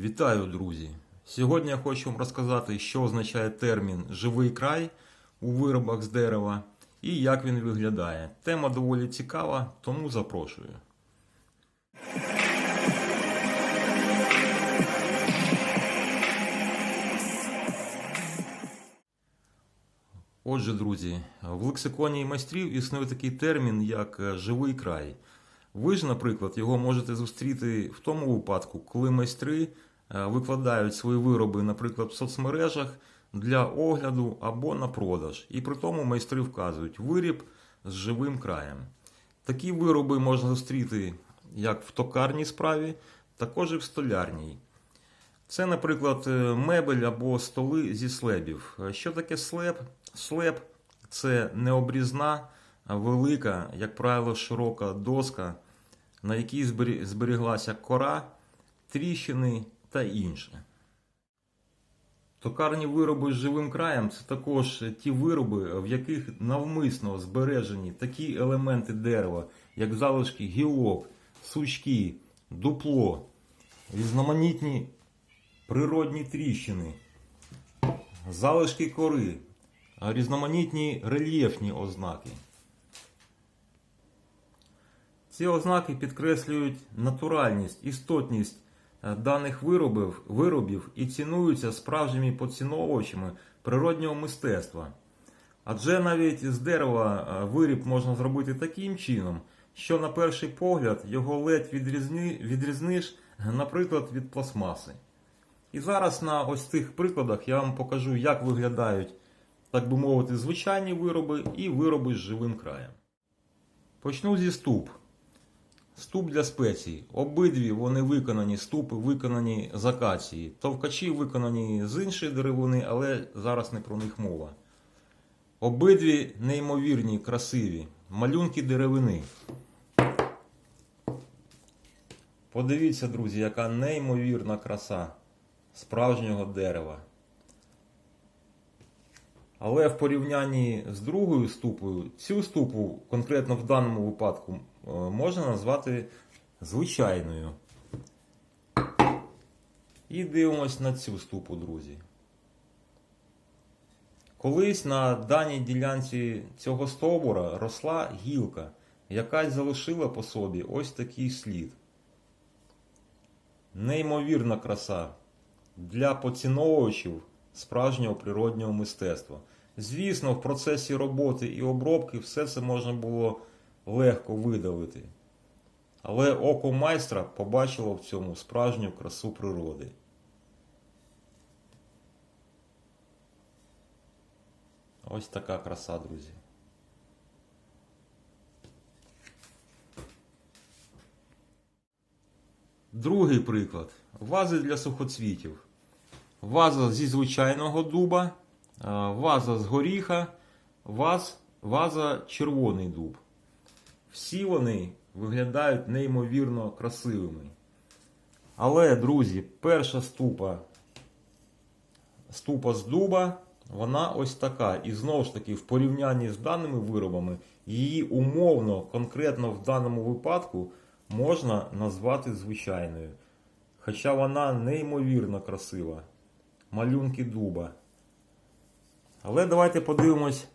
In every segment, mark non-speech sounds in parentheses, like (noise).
Вітаю, друзі! Сьогодні я хочу вам розказати, що означає термін живий край у виробах з дерева і як він виглядає. Тема доволі цікава, тому запрошую. Отже, друзі, в лексиконі майстрів існує такий термін, як живий край. Ви ж, наприклад, його можете зустріти в тому випадку, коли майстри е, викладають свої вироби, наприклад, в соцмережах для огляду або на продаж. І при тому майстри вказують виріб з живим краєм. Такі вироби можна зустріти як в токарній справі, також і в столярній. Це, наприклад, е, мебель або столи зі слебів. Е, Що таке слеб? Слеб це необрізна, велика, як правило, широка доска, на якій зберіглася кора, тріщини та інше. Токарні вироби з живим краєм це також ті вироби, в яких навмисно збережені такі елементи дерева, як залишки гілок, сучки, дупло, різноманітні природні тріщини, залишки кори, різноманітні рельєфні ознаки. Ці ознаки підкреслюють натуральність, істотність е, даних виробів, виробів і цінуються справжніми поціновувачами природнього мистецтва. Адже навіть з дерева е, виріб можна зробити таким чином, що на перший погляд його ледь відрізни, відрізниш, наприклад, від пластмаси. І зараз на ось цих прикладах я вам покажу, як виглядають, так би мовити, звичайні вироби і вироби з живим краєм. Почну зі ступ. Ступ для спецій. Обидві вони виконані, ступи виконані з акації. Товкачі виконані з іншої деревини, але зараз не про них мова. Обидві неймовірні, красиві. Малюнки деревини. Подивіться, друзі, яка неймовірна краса справжнього дерева. Але в порівнянні з другою ступою, цю ступу, конкретно в даному випадку, можна назвати звичайною. І дивимось на цю ступу, друзі. Колись на даній ділянці цього стовбура росла гілка, яка залишила по собі ось такий слід. Неймовірна краса для поціновувачів справжнього природнього мистецтва. Звісно, в процесі роботи і обробки все це можна було легко видалити. Але око майстра побачило в цьому справжню красу природи. Ось така краса, друзі. Другий приклад. Вази для сухоцвітів. Ваза зі звичайного дуба, ваза з горіха, ваз, ваза червоний дуб. Всі вони виглядають неймовірно красивими. Але, друзі, перша ступа, ступа з дуба, вона ось така. І знову ж таки, в порівнянні з даними виробами, її умовно, конкретно в даному випадку, можна назвати звичайною. Хоча вона неймовірно красива. Малюнки дуба. Але давайте подивимось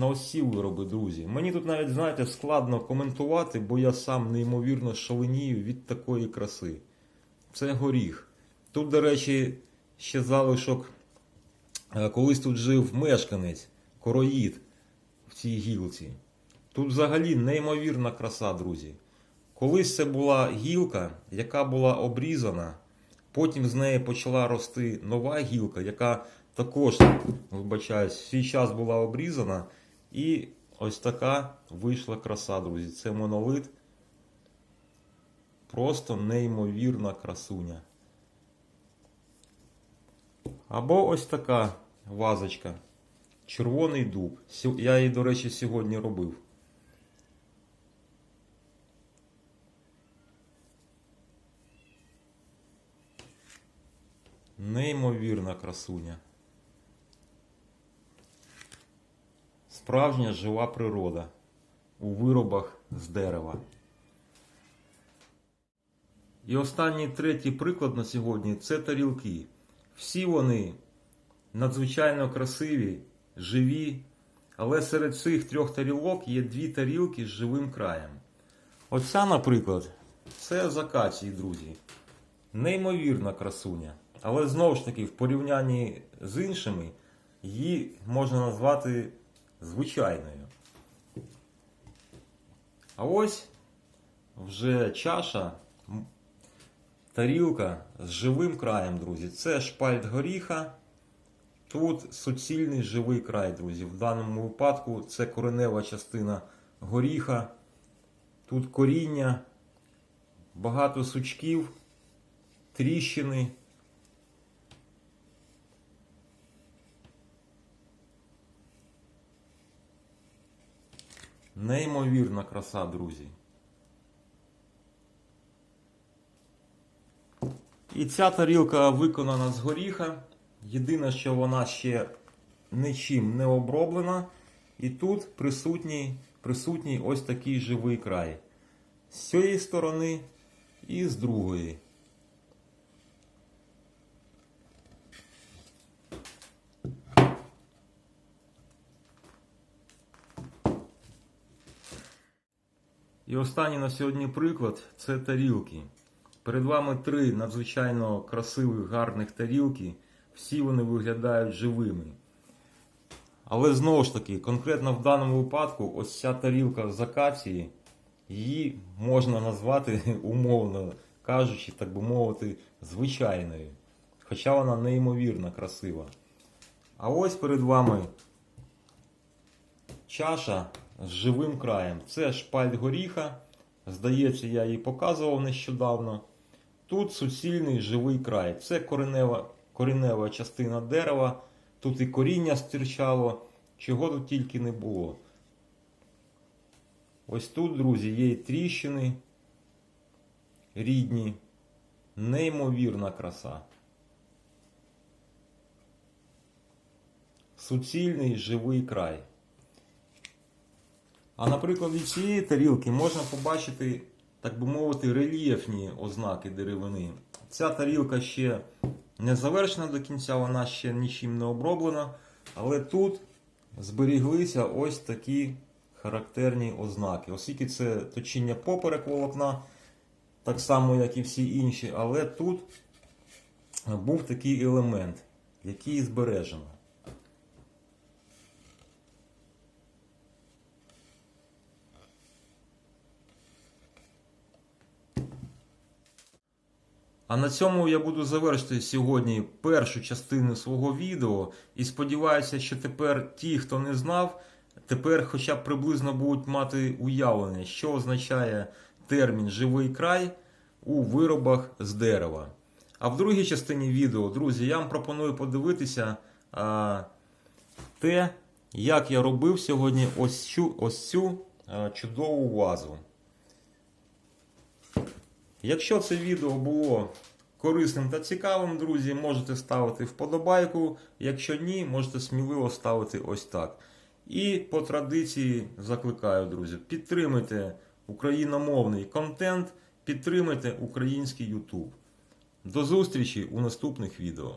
на ці вироби, друзі. Мені тут навіть, знаєте, складно коментувати, бо я сам неймовірно шаленію від такої краси. Це горіх. Тут, до речі, ще залишок. е, Колись тут жив мешканець, короїд в цій гілці. Тут взагалі неймовірна краса, друзі. Колись це була гілка, яка була обрізана, потім з неї почала рости нова гілка, яка також, вибачаюсь, свій час була обрізана. І ось така вийшла краса, друзі. Це монолит. Просто неймовірна красуня. Або ось така вазочка. Червоний дуб. Я її, до речі, сьогодні робив. Неймовірна красуня. Справжня жива природа у виробах з дерева. І останній третій приклад на сьогодні це тарілки. Всі вони надзвичайно красиві, живі, але серед цих трьох тарілок є дві тарілки з живим краєм. Оця, наприклад, це з акації, друзі. Неймовірна красуня. Але знову ж таки, в порівнянні з іншими, її можна назвати звичайною. А ось вже чаша, тарілка з живим краєм, друзі. Це шпальт горіха. Тут суцільний живий край, друзі. В даному випадку це коренева частина горіха. Тут коріння, багато сучків, тріщини. Неймовірна краса, друзі. І ця тарілка виконана з горіха. Єдине, що вона ще нічим не оброблена. І тут присутній, присутній ось такий живий край. З цієї сторони і з другої. І останній на сьогодні приклад це тарілки. Перед вами три надзвичайно красивих, гарних тарілки. Всі вони виглядають живими. Але знову ж таки, конкретно в даному випадку, ось ця тарілка з акації, її можна назвати, (laughs) умовно кажучи, так би мовити, звичайною. Хоча вона неймовірно красива. А ось перед вами чаша з живим краєм. Це шпальт горіха. Здається, я її показував нещодавно. Тут суцільний живий край. Це коренева, коренева частина дерева. Тут і коріння стирчало, чого тут тільки не було. Ось тут, друзі, є і тріщини рідні. Неймовірна краса. Суцільний живий край. А на прикладі цієї тарілки можна побачити, так би мовити, рельєфні ознаки деревини. Ця тарілка ще не завершена до кінця, вона ще нічим не оброблена. Але тут зберіглися ось такі характерні ознаки. Оскільки це точіння поперек волокна, так само, як і всі інші, але тут був такий елемент, який збережено. А на цьому я буду завершити сьогодні першу частину свого відео. І сподіваюся, що тепер ті, хто не знав, тепер хоча б приблизно будуть мати уявлення, що означає термін живий край у виробах з дерева. А в другій частині відео, друзі, я вам пропоную подивитися а, те, як я робив сьогодні ось цю, ось цю а, чудову вазу. Якщо це відео було корисним та цікавим, друзі, можете ставити вподобайку. Якщо ні, можете сміливо ставити ось так. І по традиції закликаю, друзі, підтримайте україномовний контент, підтримайте український YouTube. До зустрічі у наступних відео.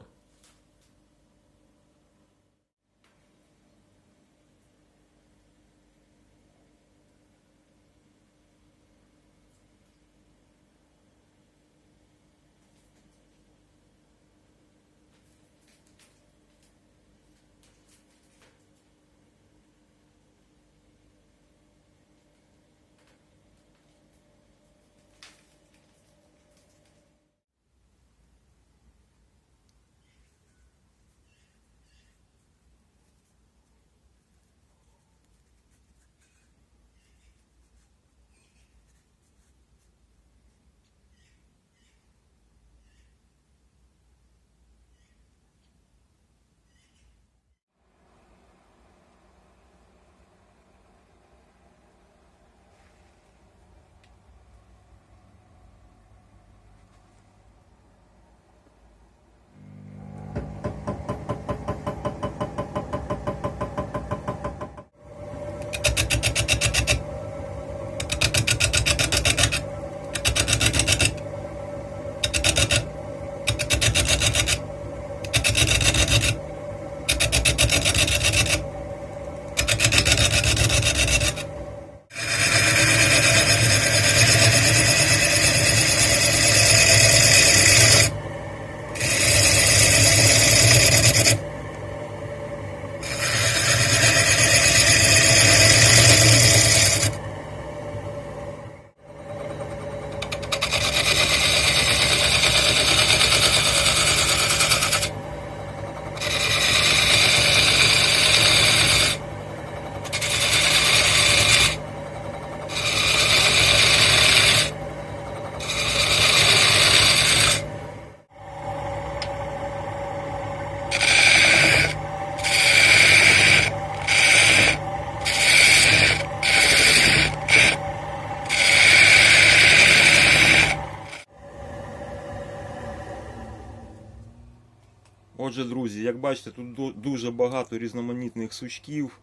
Бачите, тут дуже багато різноманітних сучків,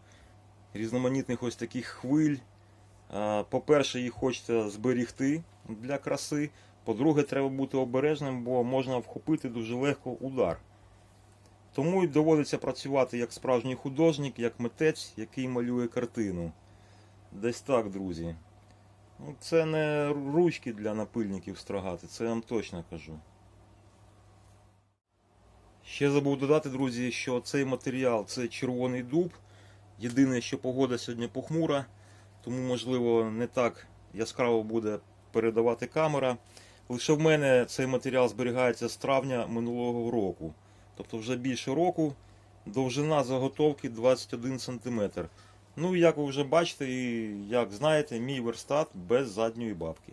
різноманітних ось таких хвиль. По-перше, їх хочеться зберігти для краси. По-друге, треба бути обережним, бо можна вхопити дуже легко удар. Тому й доводиться працювати як справжній художник, як митець, який малює картину. Десь так, друзі. Ну, Це не ручки для напильників строгати, це я вам точно кажу. Ще забув додати, друзі, що цей матеріал це червоний дуб. Єдине, що погода сьогодні похмура, тому, можливо, не так яскраво буде передавати камера. Лише в мене цей матеріал зберігається з травня минулого року. Тобто вже більше року. Довжина заготовки 21 см. Ну, як ви вже бачите, і як знаєте, мій верстат без задньої бабки.